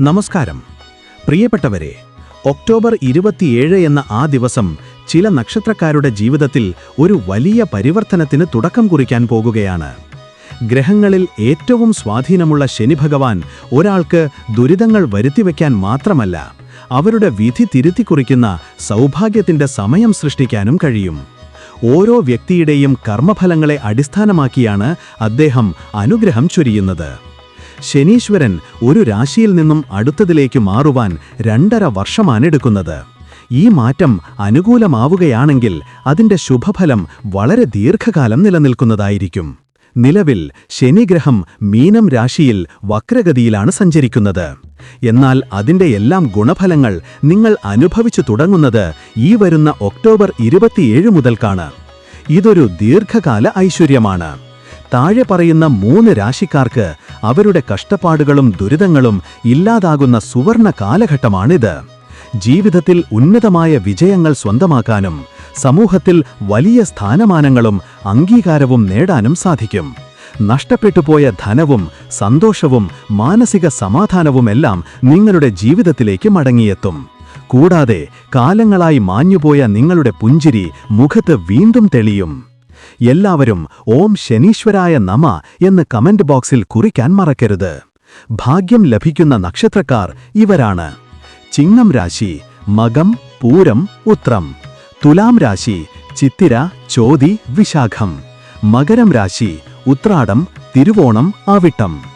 നമസ്കാരം. പ്രിയപ്പെട്ടവരെ ഒക്ടോബർ ഇരുപത്തിയേഴ് എന്ന ആ ദിവസം ചില നക്ഷത്രക്കാരുടെ ജീവിതത്തിൽ ഒരു വലിയ പരിവർത്തനത്തിന് തുടക്കം കുറിക്കാൻ പോകുകയാണ്. ഗ്രഹങ്ങളിൽ ഏറ്റവും സ്വാധീനമുള്ള ശനി ഭഗവാൻ ഒരാൾക്ക് ദുരിതങ്ങൾ വരുത്തിവെക്കാൻ മാത്രമല്ല അവരുടെ വിധി തിരുത്തിക്കുറിക്കുന്ന സൗഭാഗ്യത്തിന്റെ സമയം സൃഷ്ടിക്കാനും കഴിയും. ഓരോ വ്യക്തിയുടെയും കർമ്മഫലങ്ങളെ അടിസ്ഥാനമാക്കിയാണ് അദ്ദേഹം അനുഗ്രഹം ചൊരിയുന്നത്. ശനീശ്വരൻ ഒരു രാശിയിൽ നിന്നും അടുത്തതിലേക്ക് മാറുവാൻ രണ്ടര വർഷമാണെടുക്കുന്നത് ഈ മാറ്റം അനുകൂലമാവുകയാണെങ്കിൽ അതിന്റെ ശുഭഫലം വളരെ ദീർഘകാലം നിലനിൽക്കുന്നതായിരിക്കും. നിലവിൽ ശനിഗ്രഹം മീനം രാശിയിൽ വക്രഗതിയിലാണ് സഞ്ചരിക്കുന്നത്. എന്നാൽ അതിന്റെ എല്ലാം ഗുണഫലങ്ങൾ നിങ്ങൾ അനുഭവിച്ചു തുടങ്ങുന്നത് ഈ വരുന്ന ഒക്ടോബർ ഇരുപത്തിയേഴ് മുതൽക്കാണ്. ഇതൊരു ദീർഘകാല ഐശ്വര്യമാണ്. താഴെ പറയുന്ന മൂന്ന് രാശിക്കാർക്ക് അവരുടെ കഷ്ടപ്പാടുകളും ദുരിതങ്ങളും ഇല്ലാതാകുന്ന സുവർണ കാലഘട്ടമാണിത്. ജീവിതത്തിൽ ഉന്നതമായ വിജയങ്ങൾ സ്വന്തമാക്കാനും സമൂഹത്തിൽ വലിയ സ്ഥാനമാനങ്ങളും അംഗീകാരവും നേടാനും സാധിക്കും. നഷ്ടപ്പെട്ടുപോയ ധനവും സന്തോഷവും മാനസിക സമാധാനവുമെല്ലാം നിങ്ങളുടെ ജീവിതത്തിലേക്ക് മടങ്ങിയെത്തും. കൂടാതെ കാലങ്ങളായി മാഞ്ഞുപോയ നിങ്ങളുടെ പുഞ്ചിരി മുഖത്ത് വീണ്ടും തെളിയും. എല്ലാവരും ഓം ശനീശ്വരായ നമ എന്ന് കമന്റ് ബോക്സിൽ കുറിക്കാൻ മറക്കരുത്. ഭാഗ്യം ലഭിക്കുന്ന നക്ഷത്രക്കാർ ഇവരാണ്. ചിങ്ങം രാശി മകം പൂരം ഉത്രം. തുലാം രാശി ചിത്തിര ചോതി വിശാഖം. മകരം രാശി ഉത്രാടം തിരുവോണം ആവിട്ടം.